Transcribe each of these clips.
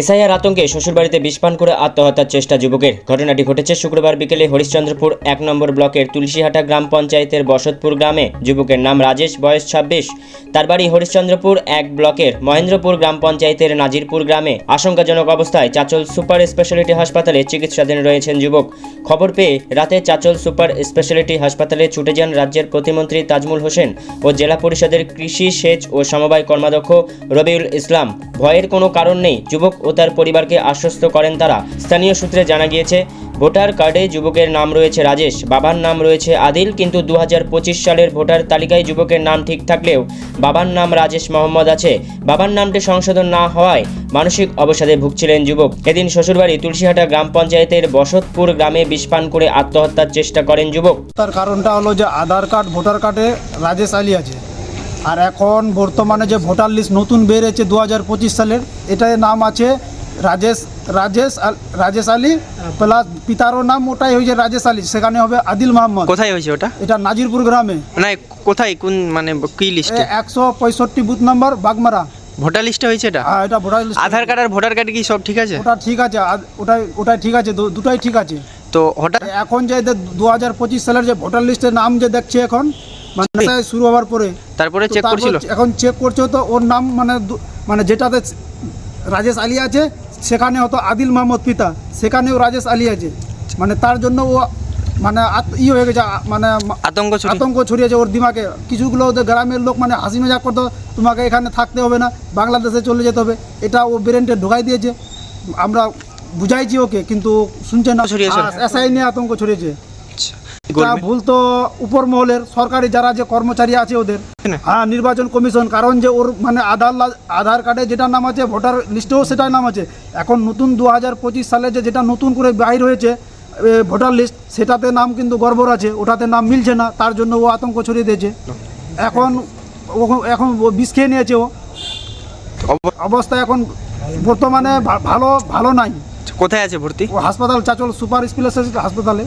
SIR আতঙ্কে শ্বশুরবাড়িতে বিষপান করে আত্মহত্যার চেষ্টা যুবকের। ঘটনাটি ঘটেছে শুক্রবার বিকেলে হরিশ্চন্দ্রপুর এক নম্বর ব্লকের তুলসীহাটা গ্রাম পঞ্চায়েতের বসতপুর গ্রামে। যুবকের নাম রাজেশ, বয়স ছাব্বিশ। তার বাড়ি হরিশ্চন্দ্রপুর এক ব্লকের মহেন্দ্রপুর গ্রাম পঞ্চায়েতের নাজিরপুর গ্রামে। আশঙ্কাজনক অবস্থায় চাচল সুপার স্পেশালিটি হাসপাতালে চিকিৎসাধীন রয়েছেন যুবক। খবর পেয়ে রাতে চাচল সুপার স্পেশালিটি হাসপাতালে ছুটে যান রাজ্যের প্রতিমন্ত্রী তাজমুল হোসেন ও জেলা পরিষদের কৃষি সেচ ও সমবায় কর্মাধ্যক্ষ রবিউল ইসলাম। ভয়ের কোনো কারণ নেই, যুবক ও তার পরিবারকে আশ্বস্ত করেন তারা। স্থানীয় সূত্রে জানা গিয়েছে, ভোটার কার্ডে যুবকের নাম রয়েছে রাজেশ, বাবার নাম রয়েছে আদিল, কিন্তু দুহাজার পঁচিশ সালের ভোটার তালিকায় যুবকের নাম ঠিক থাকলেও বাবার নাম রাজেশ মোহাম্মদ আছে। বাবার নামটি সংশোধন না হওয়ায় মানসিক অবসাদে ভুগছিলেন যুবক। এদিন শ্বশুরবাড়ি তুলসীহাটা গ্রাম পঞ্চায়েতের বসতপুর গ্রামে বিষপান করে আত্মহত্যার চেষ্টা করেন যুবক। তার কারণটা হলো যে আধার কার্ড, ভোটার কার্ডে রাজেশ আলী আছে। আর এখন বর্তমানে যে ভোটার লিস্ট নতুন বেরিয়েছে দু হাজার পঁচিশ সালের এটার নাম আছে রাজেশ রাজেশ রাজেশ আলী প্লাস পিতারও নাম ওটাই হয়েছে রাজেশ আলী সেখানে হবে আদিল মোহাম্মদ কোথায় হয়েছে ওটা? এটা নাজিরপুর গ্রামে। না কোথায় কোন মানে কি লিস্টে? একশো পঁয়ষট্টি বুথ নম্বর বাগমারা। ভোটার লিস্টে হয়েছে এটা? হ্যাঁ এটা ভোটার লিস্ট। আধার কার্ড আর ভোটার কার্ড কি সব ঠিক আছে? ওটা ঠিক আছে ওটাই ওটাই ঠিক আছে দুটাই ঠিক আছে। তো হঠাৎ এখন যে দু হাজার পঁচিশ সালের যে ভোটার লিস্টের নাম যে দেখছে এখন মানে শুরু হওয়ার পরে তারপরে চেক করছিল? এখন চেক করছে তো ওর নাম মানে মানে যেটাতে রাজেশ আলী আছে সেখানে হতো আদিল মোহাম্মদ পিতা সেখানেও রাজেশ আলী আছে। মানে তার জন্য ও মানে ই হয়ে গেছে মানে আতঙ্ক আতঙ্ক ছড়িয়েছে ওর দিমাগে। কিছুগুলো ওদের গ্রামের লোক মানে হাসি মজাক করতো তোমাকে এখানে থাকতে হবে না বাংলাদেশে চলে যেতে হবে। এটা ও ব্রেনটে ঢোকাই দিয়েছে। আমরা বুঝাইছি ওকে কিন্তু শুনছে না। ছড়িয়েছে। এসআই নিয়ে আতঙ্ক ছড়িয়েছে। তা ভুল তো উপর মহলের সরকারি যারা যে কর্মচারী আছে ওদের। হ্যাঁ। নির্বাচন কমিশন কারণ যে ওর মানে আধার আধার কার্ডে যেটা নাম আছে ভোটার লিস্টেও সেটাই নাম আছে। এখন নতুন দু হাজার পঁচিশ সালে যে যেটা নতুন করে বাইর হয়েছে ভোটার লিস্ট সেটাতে নাম কিন্তু গড়বড় আছে ওটাতে নাম মিলছে না তার জন্য ও আতঙ্ক ছড়িয়ে দিয়েছে। এখন এখন ও বিষ খেয়ে নিয়েছে ও। অবস্থা এখন বর্তমানে ভালো ভালো নাই। কোথায় আছে ভর্তি? ও হাসপাতাল চাচল সুপার স্পেশালিস্ট হাসপাতালে।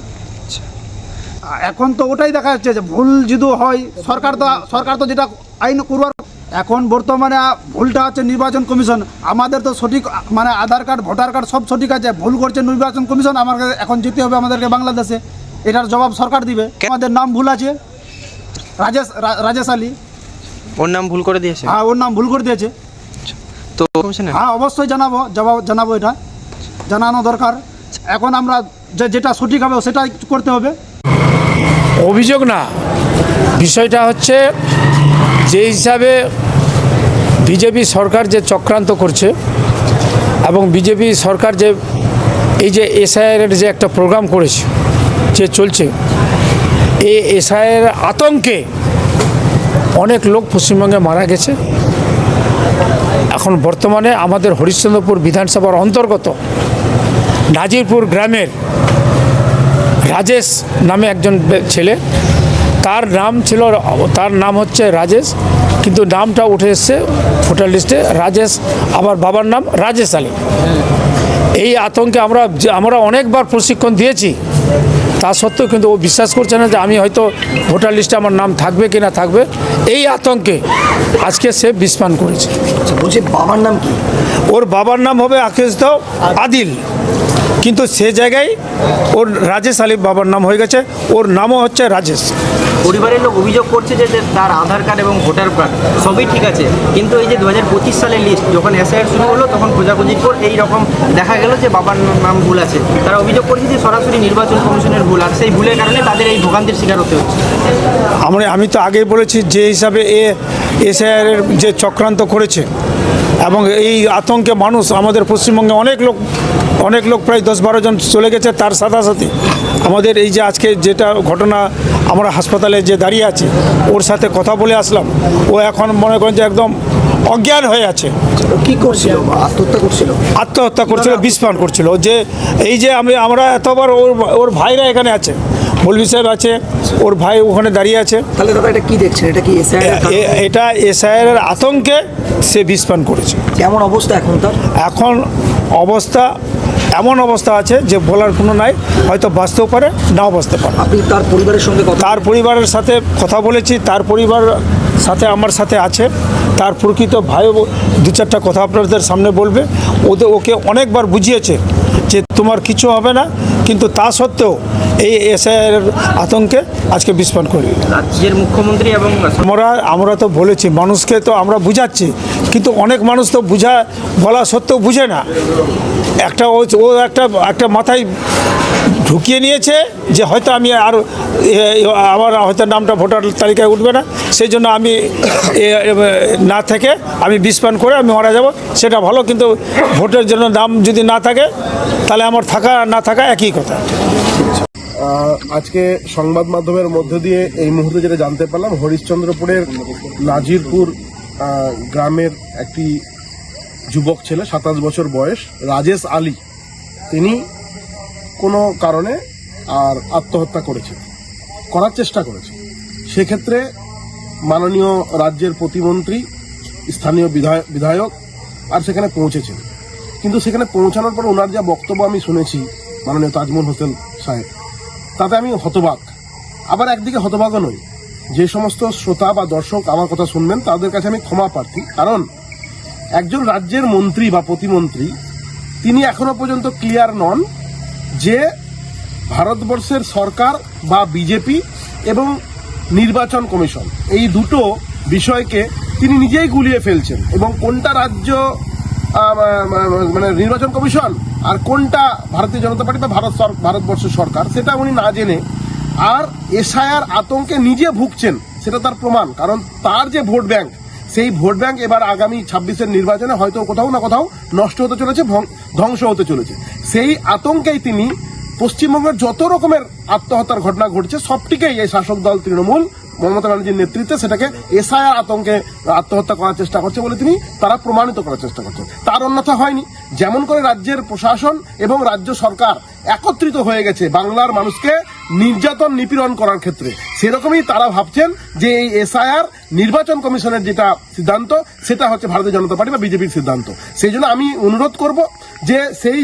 এখন তো ওটাই দেখা যাচ্ছে যে ভুল যদি হয় সরকার তো সরকার তো যেটা আইন করবার এখন বর্তমানে ভুলটা হচ্ছে নির্বাচন কমিশন। আমাদের তো সঠিক মানে আধার কার্ড ভোটার কার্ড সব সঠিক আছে। ভুল করছে নির্বাচন কমিশন আমাকে এখন যেতে হবে আমাদেরকে বাংলাদেশে। এটার জবাব সরকার দিবে। আমাদের নাম ভুল আছে। রাজেশ রাজেশ আলী। ওর নাম ভুল করে দিয়েছে? হ্যাঁ ওর নাম ভুল করে দিয়েছে। তো হ্যাঁ অবশ্যই জানাব জবাব জানাব এটা। জানানো দরকার। এখন আমরা যে- যেটা সঠিক হবে সেটাই করতে হবে। অভিযোগ না। বিষয়টা হচ্ছে যে হিসাবে বিজেপি সরকার যে চক্রান্ত করছে এবং বিজেপি সরকার যে এই যে এসআইআর যে একটা প্রোগ্রাম করেছে, যে চলছে, এই এসআইয়ের আতঙ্কে অনেক লোক পশ্চিমবঙ্গে মারা গেছে। এখন বর্তমানে আমাদের হরিশ্চন্দ্রপুর বিধানসভার অন্তর্গত নাজিরপুর গ্রামের রাজেশ নামে একজন ছেলে। তার নাম ছিল, তার নাম হচ্ছে রাজেশ, কিন্তু নামটা উঠে এসছে ভোটার লিস্টে। রাজেশ আবার বাবার নাম রাজেশ আলী। এই আতঙ্কে আমরা আমরা অনেকবার প্রশিক্ষণ দিয়েছি। তা সত্ত্বেও কিন্তু ও বিশ্বাস করছে না যে আমি হয়তো ভোটার লিস্টে আমার নাম থাকবে কি না থাকবে। এই আতঙ্কে আজকে সে বিস্পান করেছে। আচ্ছা বলছি বাবার নাম কি? ওর বাবার নাম হবে আকেশ দাও আদিল। কিন্তু সে জায়গায় ওর রাজেশ আলী বাবার নাম হয়ে গেছে। ওর নামও হচ্ছে রাজেশ। পরিবারের লোক অভিযোগ করছে যে তার আধার কার্ড এবং ভোটার কার্ড সবই ঠিক আছে। কিন্তু এই যে দু হাজার পঁচিশ সালের লিস্ট যখন এসআইআর শুরু হলো, তখন খোঁজাখুঁজির পর এই রকম দেখা গেল যে বাবার নাম ভুল আছে। তারা অভিযোগ করছে যে সরাসরি নির্বাচন কমিশনের ভুল আর সেই ভুলের কারণে তাদের এই ভোগান্তির শিকার হতে হচ্ছে। আমরা আমি তো আগেই বলেছি, যে হিসাবে এ এসআইআরের যে চক্রান্ত করেছে এবং এই আতঙ্কে মানুষ আমাদের পশ্চিমবঙ্গে অনেক লোক অনেক লোক প্রায় দশ বারো জন চলে গেছে তার সাথে সাথে আমাদের এই যে আজকে যেটা ঘটনা আমরা হাসপাতালে যে দাঁড়িয়ে আছি ওর সাথে কথা বলে আসলাম। ও এখন মনে করেন যে একদম অজ্ঞান হয়ে আছে। কি করছিল? আত্মহত্যা করছিল? আত্মহত্যা করছিল বিষপান করছিল। যে এই যে আমি আমরা এতবার ওর ওর ভাইরা এখানে আছে মৌলভি সাহেব আছে ওর ভাই ওখানে দাঁড়িয়ে আছে। তাহলে দাদা এটা কি দেখছেন? এটা কি এটা এসআইয়ের আতঙ্কে সে বিষপান করেছে। কেমন অবস্থা এখন তার? এখন অবস্থা এমন অবস্থা আছে যে বলার কোনো নাই হয়তো বাঁচতেও পারে নাও বাঁচতে পারে। আপনি তার পরিবারের সঙ্গে তার পরিবারের সাথে কথা বলেছি তার পরিবার সাথে আমার সাথে আছে। তার প্রকৃত ভাইও দু চারটা কথা আপনাদের সামনে বলবে। ওদের ওকে অনেকবার বুঝিয়েছে যে তোমার কিছু হবে না কিন্তু তা সত্ত্বেও এই এসআইয়ের আতঙ্কে আজকে বিস্ফোরণ করি। রাজ্যের মুখ্যমন্ত্রী এবং আমরা আমরা তো বলেছি মানুষকে তো আমরা বুঝাচ্ছি কিন্তু অনেক মানুষ তো বুঝা বলা সত্ত্বেও বুঝে না। একটা ও ও একটা একটা মাথায় ঢুকিয়ে নিয়েছে যে হয়তো আমি আর আমার হয়তো নামটা ভোটার তালিকায় উঠবে না। সেই জন্য আমি না থেকে আমি বিষপান করে আমি মারা যাব। সেটা ভালো, কিন্তু ভোটের জন্য নাম যদি না থাকে, তাহলে আমার থাকা না থাকা একই কথা। আজকে সংবাদ মাধ্যমের মধ্য দিয়ে এই মুহূর্তে যেটা জানতে পারলাম, হরিশ্চন্দ্রপুরের নাজিরপুর গ্রামের একটি যুবক ছেলে, সাতাশ বছর বয়স, রাজেশ আলী। তিনি কোনো কারণে আর আত্মহত্যা করেছে, করার চেষ্টা করেছে। সেক্ষেত্রে মাননীয় রাজ্যের প্রতিমন্ত্রী, স্থানীয় বিধায়- বিধায়ক আর সেখানে পৌঁছেছেন। কিন্তু সেখানে পৌঁছানোর পর ওনার যা বক্তব্য আমি শুনেছি মাননীয় তাজমুল হোসেন সাহেব, তাতে আমি হতবাক। আবার একদিকে হতবাকও নই। যে সমস্ত শ্রোতা বা দর্শক আমার কথা শুনবেন, তাদের কাছে আমি ক্ষমা প্রার্থী। কারণ একজন রাজ্যের মন্ত্রী বা প্রতিমন্ত্রী, তিনি এখনও পর্যন্ত ক্লিয়ার নন যে ভারতবর্ষের সরকার বা বিজেপি এবং নির্বাচন কমিশন, এই দুটো বিষয়কে তিনি নিজেই গুলিয়ে ফেলছেন এবং কোনটা রাজ্য মানে নির্বাচন কমিশন আর কোনটা ভারতীয় জনতা পার্টি বা ভারত ভারতবর্ষের সরকার, সেটা উনি না জেনে আর এসআইআর আতঙ্কে নিজে ভুগছেন, সেটা তার প্রমাণ, কারণ তার যে ভোট ব্যাংক সেই ভোট ব্যাংক এবার আগামী ছাব্বিশের নির্বাচনে হয়তো কোথাও না কোথাও নষ্ট হতে চলেছে ধ্বংস হতে চলেছে। সেই আতঙ্কেই তিনি পশ্চিমবঙ্গের যত রকমের আত্মহত্যার ঘটনা ঘটছে, সবটিকেই এই শাসক দল তৃণমূল, মমতা ব্যানার্জির নেতৃত্বে সেটাকে এসআইআর আতঙ্কে আত্মহত্যা করার চেষ্টা করছে বলে তিনি, তারা প্রমাণিত করার চেষ্টা করছেন। তার অন্যথা হয়নি। যেমন করে রাজ্যের প্রশাসন এবং রাজ্য সরকার একত্রিত হয়ে গেছে বাংলার মানুষকে নির্যাতন নিপীড়ন করার ক্ষেত্রে। সেরকমই তারা ভাবছেন যে এই এসআইআর নির্বাচন কমিশনের যেটা সিদ্ধান্ত, সেটা হচ্ছে ভারতীয় জনতা পার্টি বা বিজেপির সিদ্ধান্ত। সেই জন্য আমি অনুরোধ করব যে সেই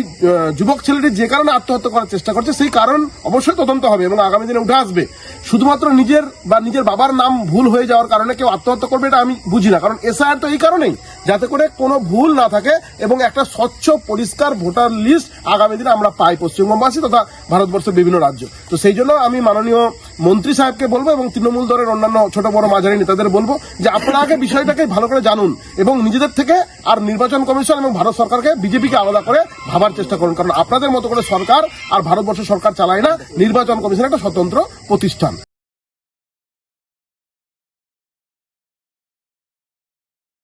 যুবক ছেলেটি যে কারণে আত্মহত্যা করার চেষ্টা করছে, সেই কারণ অবশ্যই তদন্ত হবে এবং আগামী দিনে উঠে আসবে। শুধুমাত্র নিজের বা নিজের বাবার নাম ভুল হয়ে যাওয়ার কারণে কেউ আত্মহত্যা করবে এটা আমি বুঝি না, কারণ এসআইআর তো এই কারণেই। যাতে করে কোনো ভুল না থাকে এবং একটা স্বচ্ছ, পরিষ্কার ভোটার লিস্ট আগামী দিনে আমরা পাই পশ্চিমবঙ্গবাসী তথা ভারতবর্ষের বিভিন্ন রাজ্য। তো সেই জন্য আমি মাননীয় মন্ত্রী সাহেবকে বলব এবং তৃণমূল দলের অন্যান্য ছোট বড় মাঝারি নেতাদের বলব যে আপনারা আগে বিষয়টাকে ভালো করে জানুন এবং নিজেদের থেকে আর নির্বাচন কমিশন এবং ভারত সরকারকে বিজেপিকে আলাদা করে ভাবার চেষ্টা করুন। কারণ আপনাদের মতো করে সরকার আর ভারতবর্ষ সরকার চালায় না, নির্বাচন কমিশন একটা স্বতন্ত্র প্রতিষ্ঠান।